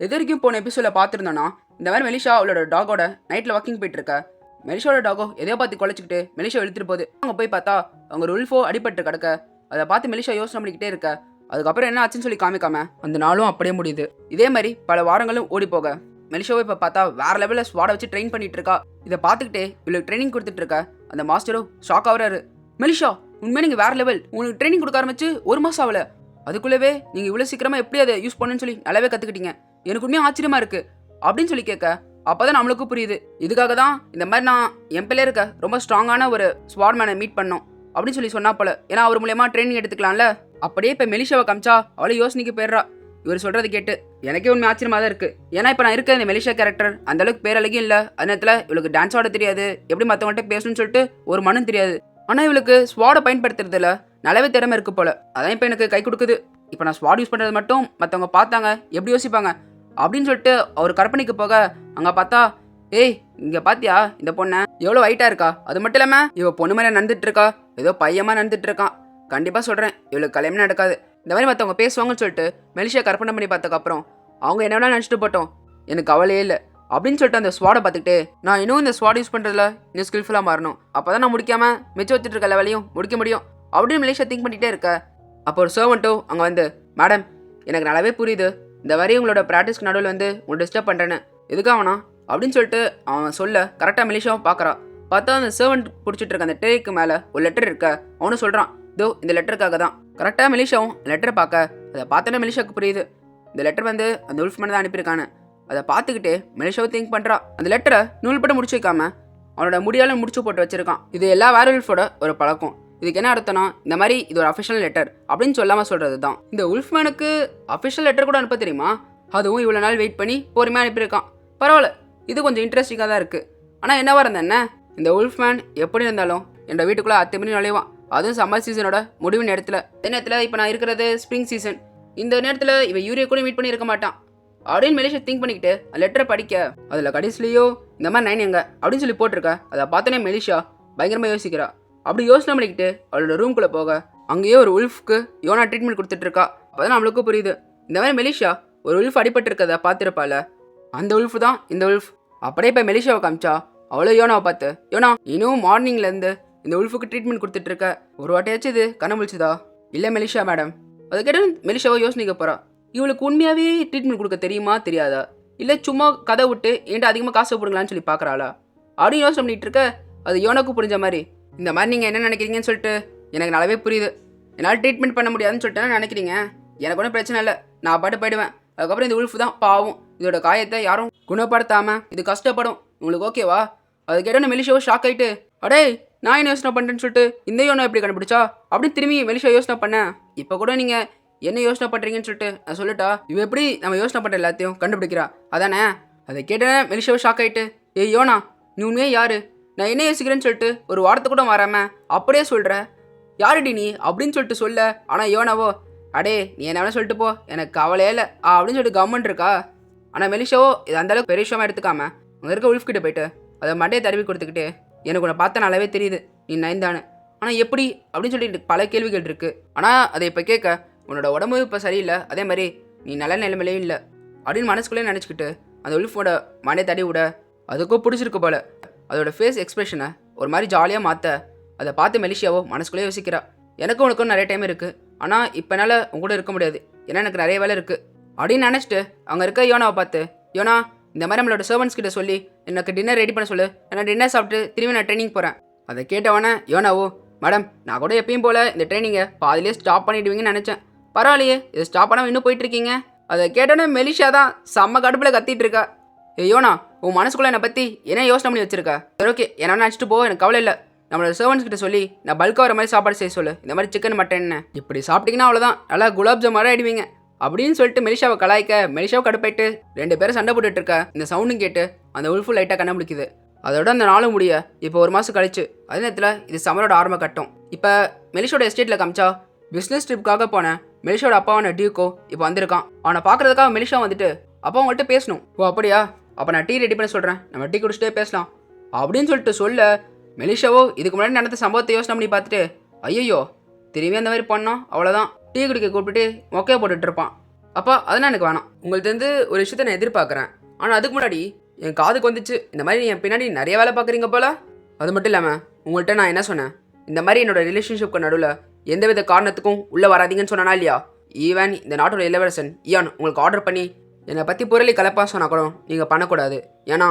எது வரைக்கும் போன எபிசோட பார்த்துருந்தோன்னா இந்த மாதிரி மெலிஷா அவளோட டாகோட நைட்டில் வாக்கிங் போயிட்டு இருக்க மெலிஷாவோட டாகோ எதையோ பார்த்து குலைச்சிக்கிட்டு மெலிஷா இழுத்துட்டு போகுது. அங்கே போய் பார்த்தா அவங்க ருல்ஃபோ அடிபட்டு கிடக்க. அதை பார்த்து மெலிஷா யோசனை பண்ணிக்கிட்டே இருக்க. அதுக்கப்புறம் என்ன ஆச்சுன்னு சொல்லி காமிக்காம அந்த நாளும் அப்படியே முடியுது. இதே மாதிரி பல வாரங்களும் ஓடி போக. மெலிஷாவை இப்போ பார்த்தா வேற லெவலில் ஸ்வாட வச்சு ட்ரெயின் பண்ணிட்டு இருக்கா இதை பார்த்துக்கிட்டே இவளுக்கு ட்ரைனிங் கொடுத்துட்டு இருக்க அந்த மாஸ்டரும் ஷாக் ஆகுறாரு. மெலிஷா உண்மையாக நீங்கள் வேற லெவல் உங்களுக்கு ட்ரைனிங் கொடுக்க ஆரம்பிச்சு ஒரு மாதம் ஆகல. அதுக்குள்ளவே நீங்கள் இவ்வளோ சீக்கிரமாக எப்படி அதை யூஸ் பண்ணுன்னு சொல்லி நல்லாவே கற்றுக்கிட்டீங்க எனக்கு உண்மையாக ஆச்சரியமா இருக்கு. அப்படின்னு சொல்லி கேட்க அப்பதான் நம்மளுக்கும் புரியுது. இதுக்காக தான் இந்த மாதிரி நான் என் பிள்ளை இருக்க ரொம்ப ஸ்ட்ராங்கான ஒரு ஸ்வாட்மேனை மீட் பண்ணோம். அப்படின்னு சொல்லி சொன்னா போல. ஏன்னா அவர் மூலயமா ட்ரைனிங் எடுத்துக்கலாம்ல. அப்படியே இப்போ மெலிஷாவை காமிச்சா அவளை யோசனைக்கு போயிடுறா. இவர் சொல்றது கேட்டு எனக்கே உண்மை ஆச்சரியமா தான் இருக்கு. ஏன்னா இப்போ நான் இருக்க இந்த மெலிஷா கேரக்டர் அந்த அளவுக்கு பேரழகும் இல்லை. அந்த நேரத்தில் இவளுக்கு டான்ஸ் ஆட தெரியாது. எப்படி மற்றவங்கள்ட்ட பேசணும்னு சொல்லிட்டு ஒரு மனம் தெரியாது. ஆனால் இவளுக்கு ஸ்வாடை பயன்படுத்துறதுல நலவே திறமை இருக்கு போல. அதான் இப்போ எனக்கு கை கொடுக்குது. இப்போ நான் ஸ்வாட் யூஸ் பண்ணுறது மட்டும் மற்றவங்க பார்த்தாங்க எப்படி யோசிப்பாங்க? அப்படின்னு சொல்லிட்டு அவர் கற்பனைக்கு போக அங்கே பார்த்தா ஏய் இங்கே பாத்தியா இந்த பொண்ணை? எவ்வளோ ஹைட்டாக இருக்கா? அது மட்டும் இல்லாமல் இவள் பொண்ணு மாதிரி நடந்துட்டு இருக்கா ஏதோ பையமாக நடந்துட்டு இருக்கான் கண்டிப்பாக சொல்கிறேன் இவளுக்கு கல்யாணம் நடக்காது. இந்த மாதிரி மற்றவங்க பேசுவாங்கன்னு சொல்லிட்டு மெலிஷா கற்பனை பண்ணி பார்த்ததுக்கப்புறம் அவங்க என்ன வேணால் நினச்சிட்டு போட்டோம். எனக்கு கவலையே இல்லை. அப்படின்னு சொல்லிட்டு அந்த ஸ்வாடை பார்த்துக்கிட்டு நான் இன்னும் இந்த ஸ்வாட் யூஸ் பண்ணுறதுல இன்னும் ஸ்கில்ஃபுல்லாக மாறணும். அப்போ தான் நான் முடிக்காமல் மிச்சம் வச்சுட்டு இருக்க லெவலையும் முடிக்க முடியும். அப்படின்னு மெலிஷா திங்க் பண்ணிகிட்டே இருக்க அப்போ ஒரு சர்வெண்ட்டும் அங்கே வந்து மேடம் எனக்கு நல்லாவே புரியுது. இந்த வரி உங்களோட ப்ராக்டிஸ்க்கு நடுவில் வந்து உங்களை டிஸ்டர்ப் பண்ணுறேன்னு எதுக்காகண்ணா அப்படின்னு சொல்லிட்டு அவன் சொல்ல கரெக்டாக மெலிஷாவும் பார்க்குறான் பார்த்தா அந்த சர்வெண்ட் பிடிச்சிட்டு இருக்க அந்த டேக்கு மேலே ஒரு லெட்டர் இருக்க. அவனும் சொல்கிறான் இதோ இந்த லெட்டருக்காக தான். கரெக்டாக மிலிஷாவும் லெட்டரை பார்க்க. அதை பார்த்தோன்னே மிலிஷாவுக்கு புரியுது. இந்த லெட்டர் வந்து அந்த உல்ஃப் தான் அனுப்பியிருக்கானு அதை பார்த்துக்கிட்டே மெலிஷாவும் திங்க் பண்ணுறா அந்த லெட்டரை நூல்பட முடிச்சு வைக்காம அவனோட முடியால முடிச்சு போட்டு வச்சிருக்கான். இது எல்லா வேர்வல்ஃபோட ஒரு பழக்கம். இதுக்கு என்ன அர்த்தம்னா இந்த மாதிரி இது ஒரு அஃபிஷியல் லெட்டர் அப்படின்னு சொல்லாமல் சொல்கிறது தான் இந்த உல்ஃப்மேனுக்கு அஃபிஷியல் லெட்டர் கூட அனுப்ப தெரியுமா? அதுவும் இவ்வளோ நாள் வெயிட் பண்ணி பொறுமையாக அனுப்பியிருக்கான். பரவாயில்ல இது கொஞ்சம் இன்ட்ரெஸ்டிங்காக தான் இருக்குது ஆனால் என்னவா இருந்த என்ன? இந்த உல்ஃப்மேன் எப்படி இருந்தாலும் என்னோட வீட்டுக்குள்ளே அத்தை மணி நுழைவான். அதுவும் சம்மர் சீசனோட முடிவு நேரத்தில். இந்த நேரத்தில் இப்போ நான் இருக்கிறது ஸ்ப்ரிங் சீசன் இந்த நேரத்தில் இவன் யூரியா கூட மீட் பண்ணி இருக்க மாட்டான். அப்படின்னு மெலிஷா திங்க் பண்ணிக்கிட்டு லெட்டரை படிக்க அதில் கடைசிலையோ இந்த மாதிரி நைன் எங்க? அப்படின்னு சொல்லி போட்டிருக்க. அதை பார்த்தோன்னே மெலிஷா பயங்கரமாக யோசிக்கிறா. அப்படி யோசனை பண்ணிக்கிட்டு அவளோட ரூம்குள்ளே போக அங்கேயே ஒரு உல்ஃப்க்கு யோனா ட்ரீட்மெண்ட் கொடுத்துட்டு இருக்கா அப்பதான் நம்மளுக்கும் புரியுது. இந்த மாதிரி மெலிஷா ஒரு உல்ஃப் அடிபட்டிருக்கத பார்த்துருப்பால அந்த உல்ஃப் தான் இந்த உல்ஃப் அப்படியே இப்போ மெலிஷாவை காமிச்சா அவ்வளோ யோனாவை பார்த்து யோனா இன்னும் மார்னிங்லேருந்து இந்த உல்ஃபுக்கு ட்ரீட்மெண்ட் கொடுத்துட்ருக்க ஒரு வாட்டையாச்சும் இது கண்ண முழிச்சுதா? இல்லை மெலிஷா மேடம் அதை கேட்டாலும் மெலிஷாவை யோசனைக்க போகிறா இவளுக்கு உண்மையாகவே ட்ரீட்மெண்ட் கொடுக்க தெரியுமா தெரியாதா? இல்லை சும்மா கதை விட்டு என்கிட்ட அதிகமாக காசு போடுங்களான்னு சொல்லி பார்க்குறாளா? அப்படின்னு யோசனை பண்ணிகிட்டு இருக்க அது யோனாக்கும் புரிஞ்ச மாதிரி இந்த மாதிரி நீங்கள் என்ன நினைக்கிறீங்கன்னு சொல்லிட்டு எனக்கு நல்லாவே புரியுது. என்னால் ட்ரீட்மெண்ட் பண்ண முடியாதுன்னு சொல்லிட்டு நினைக்கிறீங்க? எனக்கு ஒன்றும் பிரச்சனை இல்லை. நான் பாட்டு போயிடுவேன். அதுக்கப்புறம் இந்த உல்ஃப் தான் பாவம். இதோட காயத்தை யாரும் குணப்படுத்தாமல் இது கஷ்டப்படும். உங்களுக்கு ஓகேவா அது கேட்டோன்னு மெலிஷாவோ ஷாக் ஆயிட்டு அடே நான் என்ன யோசனை பண்ணுறேன்னு சொல்லிட்டு இந்த யோனை எப்படி கண்டுபிடிச்சா? அப்படி திரும்பி மெலிஷா யோசனை பண்ணேன். இப்போ கூட நீங்கள் என்ன யோசனை பண்ணுறீங்கன்னு சொல்லிட்டு நான் சொல்லட்டா இவ எப்படி நம்ம யோசனை பண்ணுற எல்லாத்தையும் கண்டுபிடிக்கிறா? அதானே? அதை கேட்டேன் மெலிஷாவோ ஷாக் ஆயிட்டு ஏய் யோனா நீ உண்மையே யாரு? நான் என்ன யோசிக்கிறேன்னு சொல்லிட்டு ஒரு வார்த்தை கூட வராம அப்படியே சொல்கிற யாருடி நீ அப்படின்னு சொல்லிட்டு சொல்ல. ஆனால் யோனாவோ அடே நீ என்ன வேணா சொல்லிட்டு போ. எனக்கு கவலையே இல்லை. ஆ அப்படின்னு சொல்லிட்டு கவர்மெண்ட் இருக்கா? ஆனால் மெலிஷாவோ இது அந்த அளவுக்கு பெரிய விஷயமா எடுத்துக்காம அங்கே இருக்க உல்ஃப் கிட்ட போயிட்டு அதை மண்டையை தடவி கொடுத்துக்கிட்டு எனக்கு உன்னை பார்த்தா நல்லாவே தெரியுது. நீ நயந்தானு ஆனால் எப்படி? அப்படின்னு சொல்லிட்டு பல கேள்விகள் இருக்கு. ஆனால் அதை இப்போ கேட்க உன்னோட உடம்பு இப்போ சரியில்லை. அதே மாதிரி நீ நல்ல நிலைமையிலையும் இல்லை. அப்படின்னு மனசுக்குள்ளே நினச்சிக்கிட்டு அந்த உல்ஃபோட மண்டையை தடி விட அதுக்கும் பிடிச்சிருக்கு போல. அதோட ஃபேஸ் எக்ஸ்பிரஷனை ஒரு மாதிரி ஜாலியாக மாற்ற அதை பார்த்து மெலிஷியாவோ மனசுக்குள்ளே யோசிக்கிறா. எனக்கும் உனக்கும் நிறைய டைம் இருக்குது ஆனால் இப்போ என்னால் உங்க கூட இருக்க முடியாது. ஏன்னா எனக்கு நிறைய வேலை இருக்குது அப்படின்னு நினச்சிட்டு அங்கே இருக்க யோனாவை பார்த்து யோனா இந்த மாதிரி நம்மளோட சர்வன்ஸ் கிட்ட சொல்லி எனக்கு டின்னர் ரெடி பண்ண சொல்லு. ஏன்னா டின்னர் சாப்பிட்டு திரும்பி நான் ட்ரைனிங் போகிறேன் அதை கேட்டவனே யோனாவோ மேடம் நான் கூட எப்பயும் போல் இந்த ட்ரைனிங்கை பாதிலே ஸ்டாப் பண்ணிடுவீங்கன்னு நினச்சேன். பரவாயில்லையே இது ஸ்டாப் பண்ணாமல் இன்னும் போயிட்டுருக்கீங்க அதை கேட்டோன்னே மெலிஷா தான் செம்ம கடுப்பில் கத்திட்டு இருக்கா. ஐயோண்ணா உன் மனசுக்குள்ள என்னை பற்றி என்ன யோசனை பண்ணி வச்சிருக்க? சரி ஓகே. என்ன நினச்சிட்டு போ எனக்கு கவலை இல்லை. நம்மளோட சர்வன்ஸ் கிட்ட சொல்லி நான் பல்காக வர மாதிரி சாப்பாடு செய்ய சொல்லு. இந்த மாதிரி சிக்கன் மட்டன் இப்படி சாப்பிட்டீங்கன்னா அவ்வளோதான் நல்லா குலாப் ஜாம் மாதிரி ஆயிடுவீங்க. அப்படின்னு சொல்லிட்டு மெலிஷாவை கலாய்க்க மெலிஷாவை கடுப்பாயிட்டு ரெண்டு பேரும் சண்டை போட்டுட்டு இருக்க. இந்த சவுண்டும் கேட்டு அந்த உல்ஃபு லைட்டாக கண்டுபிடிக்குது அதோட அந்த நாளும் முடிய இப்போ ஒரு மாதம் கழிச்சு. அதே நேரத்தில் இது சமரோட ஆரம்ப கட்டம். இப்போ மெலிஷோட எஸ்டேட்டில் காமிச்சா பிஸ்னஸ் ட்ரிப்புக்காக போன மெலிஷோட அப்பாவான டியூக்கோ இப்போ வந்திருக்கான். அவனை பார்க்கறதுக்காக மெலிஷா வந்துட்டு அப்பா உங்கள்கிட்ட பேசணும். ஓ அப்படியா? அப்போ நான் டீ ரெடி பண்ண சொல்கிறேன் நம்ம டீ குடிச்சிட்டே பேசலாம். அப்படின்னு சொல்லிட்டு சொல்ல மெலிஷாவோ இதுக்கு முன்னாடி நடந்த சம்பவத்தை யோசனை பண்ணி பார்த்துட்டு ஐயோ திரும்பி அந்த மாதிரி பண்ணோம் அவ்வளோதான் டீ குடிக்க கூப்பிட்டுட்டு மொக்கையை போட்டுட்டு இருப்பான். அப்பா அதெல்லாம் எனக்கு வேணாம். உங்கள்கிட்ட இருந்து ஒரு விஷயத்த நான் எதிர்பார்க்குறேன். ஆனால் அதுக்கு முன்னாடி என் காதுக்கு வந்துச்சு. இந்த மாதிரி என் பின்னாடி நிறைய வேலை பார்க்குறீங்க போல. அது மட்டும் இல்லாமல் உங்கள்கிட்ட நான் என்ன சொன்னேன்? இந்த மாதிரி என்னோட ரிலேஷன்ஷிப்க்கு நடுவில் எந்தவித காரணத்துக்கும் உள்ளே வராதீங்கன்னு சொன்னா இல்லையா? ஈவன் இந்த நாட்டோட இளவரசன் இயான் உங்களுக்கு ஆர்டர் பண்ணி என்னை பற்றி புரளி கலப்பா சொன்னால் கூட நீங்கள் பண்ணக்கூடாது. ஏன்னா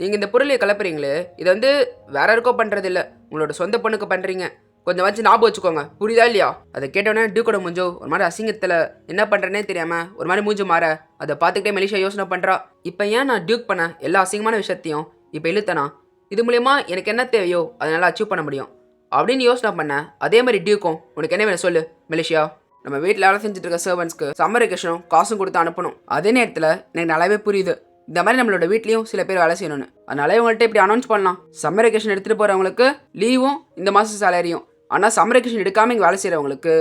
நீங்கள் இந்த புரளியை கலப்புறீங்களே இதை வந்து வேற யாருக்கோ பண்ணுறது இல்லை உங்களோட சொந்த பொண்ணுக்கு பண்ணுறீங்க கொஞ்சம் வச்சு ஞாபகம் வச்சுக்கோங்க. புரியுதா இல்லையா? அதை கேட்டோன்னே டியூக்கோட மூஞ்சோ ஒரு மாதிரி அசிங்கத்தில் என்ன பண்ணுறேனே தெரியாமல் ஒரு மாதிரி மூஞ்சு மாற அதை பார்த்துக்கிட்டே மெலிஷா யோசனை பண்ணுறா இப்போ ஏன் நான் டியூக் பண்ண எல்லா அசிங்கமான விஷயத்தையும் இப்போ இழுத்தனா? இது மூலயமா எனக்கு என்ன தேவையோ அதை நல்லா அச்சீவ் பண்ண முடியும். அப்படின்னு யோசனை பண்ண அதே மாதிரி டியூக்கும் உனக்கு என்ன வேணும் சொல்லு மெலிஷியா நம்ம வீட்டில் வேலை செஞ்சுட்டு இருக்க சர்வன்ஸ்க்கு சம்மர் வெக்கேஷனும் காசும் கொடுத்து அனுப்பணும். அதே நேரத்தில் எனக்கு நல்லாவே புரியுது. இந்த மாதிரி நம்மளோட வீட்லேயும் சில பேர் வேலை செய்யணும்னு. அதனால இவங்கள்ட்ட இப்படி அனௌன்ஸ் பண்ணலாம். சம்மர் வெக்கேஷன் எடுத்துகிட்டு போகிறவங்களுக்கு லீவும் இந்த மாதம் சேலரியும் ஆனால் சம்மர் வெக்கேஷன் எடுக்காமல் இங்கே வேலை செய்கிறவங்களுக்கு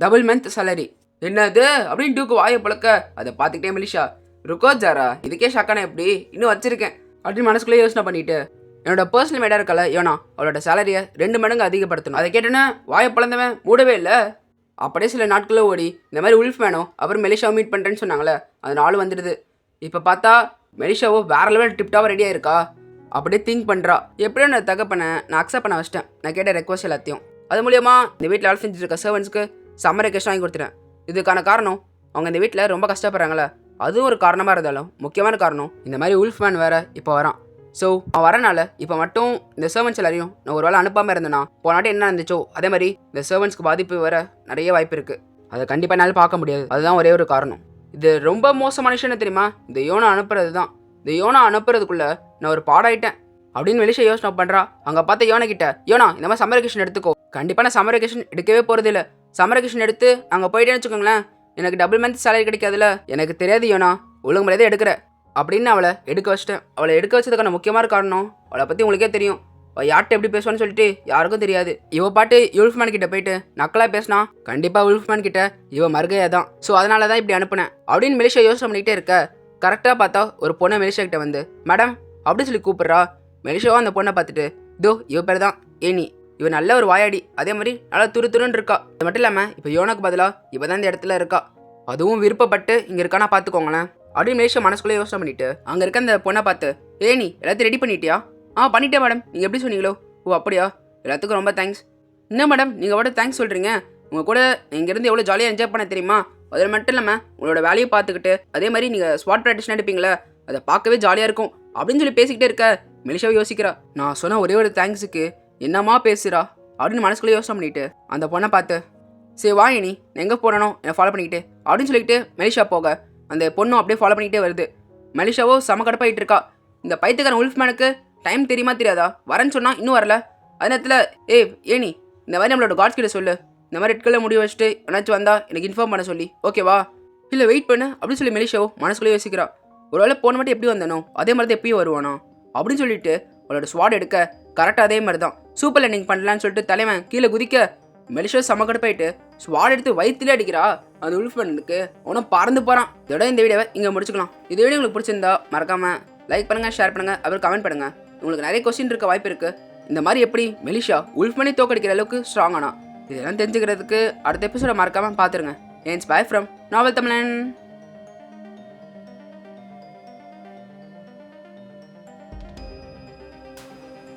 டபுள் மந்த் சேலரி என்னது? அப்படின்னு டியூக்கு வாயை பழக்க அதை பார்த்துக்கிட்டே மலிஷா. ருக்கோ ஜாரா இதுக்கே ஷாக்கானே எப்படி? இன்னும் வச்சிருக்கேன். அப்படின்னு மனசுக்குள்ளே யோசனை பண்ணிட்டு என்னோட பர்சனல் மேடா இருக்கல யோனா அவளோட சேலரியை ரெண்டு மடங்கு அதிகப்படுத்தணும். அதை கேட்டேன்னா வாயை பிளந்தவன் மூடவே இல்லை. அப்படியே சில நாட்களில் ஓடி இந்த மாதிரி உல்ஃப் வேணும் அப்புறம் மெலிஷாவை மீட் பண்ணுறேன்னு சொன்னாங்களே அது நாள் வந்துடுது. இப்போ பார்த்தா மெலிஷாவோ வேற லெவல் டிப்டாவாக ரெடியாக இருக்கா அப்படியே திங்க் பண்ணுறா எப்படியோ நான் தகப்பனை நான் அக்செப்ட் பண்ண வச்சிட்டேன். நான் கேட்ட ரெக்வஸ்ட் எல்லாத்தையும். அது மூலியமாக இந்த வீட்டில் வேலை செஞ்சுட்டு இருக்க சர்வன்ஸ்க்கு சம்மர் ரெக்வஸ்ட் வாங்கி கொடுத்துட்டேன். இதுக்கான காரணம் அவங்க இந்த வீட்டில் ரொம்ப கஷ்டப்படுறாங்களே அதுவும் ஒரு காரணமாக இருந்தாலும் முக்கியமான காரணம் இந்த மாதிரி உல்ஃப் மேன் வேறு இப்போ வரான். ஸோ அவன் வரனால இப்போ மட்டும் இந்த சர்வன்ஸ் எல்லாரையும் நான் ஒரு வேளை அனுப்பாமல் இருந்தேனா போனாட்டி என்ன நடந்துச்சோ அதே மாதிரி இந்த சர்வன்ஸ்க்கு பாதிப்பு வர நிறைய வாய்ப்பு இருக்குது அதை கண்டிப்பாக என்னால் பார்க்க முடியாது. அதுதான் ஒரே ஒரு காரணம். இது ரொம்ப மோசமான விஷயம் தெரியுமா? இந்த யோனா அனுப்புறது தான் இந்த யோனா அனுப்புறதுக்குள்ளே நான் ஒரு பாடாயிட்டேன் அப்படின்னு வெளிச்ச யோசனை பண்ணுறா அங்கே பார்த்த யோனா கிட்ட யோனா இந்த மாதிரி சம்மர் வெக்கேஷன் எடுத்துக்கோ. கண்டிப்பாக நான் சம்மர் வெக்கேஷன் எடுக்கவே போகிறது இல்லை சம்மர் வெக்கேஷன் எடுத்து அங்கே போயிட்டேன்னு வச்சுக்கோங்களேன் எனக்கு டபுள் மந்த் சேலரி கிடைக்காதுல்ல எனக்கு தெரியாது யோனா ஒழுங்கு முறையாக எடுக்கிற. அப்படின்னு அவளை எடுக்க வச்சிட்டேன். அவளை எடுக்க வச்சதுக்கான முக்கியமான காரணம் அவளை பற்றி உங்களுக்கே தெரியும். அவள் யார்கிட்ட எப்படி பேசுவான்னு சொல்லிட்டு யாருக்கும் தெரியாது. இவ பாட்டு யூல்ஃப்மேன் கிட்ட போயிட்டு நக்கலாக பேசினா கண்டிப்பாக யூல்ஃப்மேன் கிட்ட இவ மறுகையாக தான். ஸோ அதனால தான் இப்படி அனுப்புனேன். அப்படின்னு மெலிஷா யோசனை பண்ணிக்கிட்டே இருக்க கரெக்டாக பார்த்தா ஒரு பொண்ணை மெலிஷா கிட்ட வந்து மேடம் அப்படின்னு சொல்லி கூப்பிட்றா. மெலிஷாவும் அந்த பொண்ணை பார்த்துட்டு இதோ இவ பேர் தான் ஏனி இவ நல்ல ஒரு வாயாடி. அதே மாதிரி நல்லா துரு துருன்னு இருக்கா. அது மட்டும் இல்லாமல் இப்போ யோனாக்கு பதிலாக இவ தான் இந்த இடத்துல இருக்கா. அதுவும் விருப்பப்பட்டு இங்கே இருக்கானா பார்த்துக்கோங்களேன் அப்படின்னு மேஷா மனசுக்குள்ளே யோசனை பண்ணிட்டு அங்கே இருக்க அந்த பொண்ணை பார்த்து ஏ நீ எல்லாத்தையும் ரெடி பண்ணிட்டியா? ஆ பண்ணிட்டேன் மேடம் நீங்கள் எப்படி சொன்னீங்களோ? ஓ அப்படியா? எல்லாத்துக்கும் ரொம்ப தேங்க்ஸ் என்ன மேடம் நீங்கள் கூட தேங்க்ஸ் சொல்கிறீங்க உங்கள் கூட இங்கேருந்து எவ்வளோ ஜாலியாக என்ஜாய் பண்ண தெரியுமா? அதில் மட்டும் இல்லாமல் உங்களோட வேலையை பார்த்துக்கிட்டு அதே மாதிரி நீங்கள் ஸ்பாட் ப்ராக்டிஷன் எடுப்பீங்களே அதை பார்க்கவே ஜாலியாக இருக்கும். அப்படின்னு சொல்லி பேசிக்கிட்டே இருக்க? மெலிஷாவை யோசிக்கிறா. நான் சொன்ன ஒரே ஒரு தேங்க்ஸுக்கு என்னம்மா பேசுகிறா அப்படின்னு மனசுக்குள்ளே யோசனை பண்ணிட்டு அந்த பொண்ணை பார்த்து சரி வா இனி. எங்கே போகிறனோ என்னை ஃபாலோ பண்ணிக்கிட்டு. அப்படின்னு சொல்லிக்கிட்டு மெலிஷா போக. அந்த பொண்ணும் அப்படியே ஃபாலோ பண்ணிக்கிட்டே வருது. மெலிஷாவோ செம கடுப்பாயிட்டு இருக்கா. இந்த பைத்துக்காரன் உல்ஃப்மேனுக்கு டைம் தெரியுமா தெரியாதா? வரேன்னு சொன்னால் இன்னும் வரல. அதே நேரத்தில் ஏ ஏனி இந்த மாதிரி நம்மளோட காட்ஸ் கிட்ட சொல்லு. இந்த மாதிரி ரெட் கலர் முடிவு வச்சுட்டு என்னாச்சும் வந்தா எனக்கு இன்ஃபார்ம் பண்ண சொல்லி. ஓகேவா இல்லை வெயிட் பண்ணு அப்படின்னு சொல்லி மெலிஷாவோ மனசுக்குள்ளே யோசிக்கிறா. ஒருவேளை போன மட்டும் எப்படி வந்தானோ அதே மாதிரி தான் எப்பயும் வருவானோ? அப்படின்னு சொல்லிட்டு அவளோட ஸ்வாட் எடுக்க கரெக்டாக அதே மாதிரி தான் சூப்பர் லேண்டிங் பண்ணலான்னு சொல்லிட்டு தலைவன் கீழே குதிக்க மெலிஷா செம கடுப்பாயிட்டு ஸ்வாட் எடுத்து வயிற்றுல அடிக்கிறா. அந்த உல்ஃபனுக்கு உனக்கு பறந்து போகிறான் இதோட இந்த வீடியோவை இங்கே முடிச்சுக்கலாம். இந்த வீடியோ உங்களுக்கு பிடிச்சிருந்தா மறக்காமல் லைக் பண்ணுங்கள் ஷேர் பண்ணுங்கள் அப்புறம் கமெண்ட் பண்ணுங்க. உங்களுக்கு நிறைய கொஸ்டின் இருக்க வாய்ப்பு இருக்குது இந்த மாதிரி எப்படி மெலிஷா உல்ஃபனே தோக்கடிக்கிற அளவுக்கு ஸ்ட்ராங் இதெல்லாம் தெரிஞ்சுக்கிறதுக்கு அடுத்த எபிசோட மறக்காமல் பார்த்துருங்க ஏன்ஸ் பை ஃப்ரம் நாவல் தமிழன்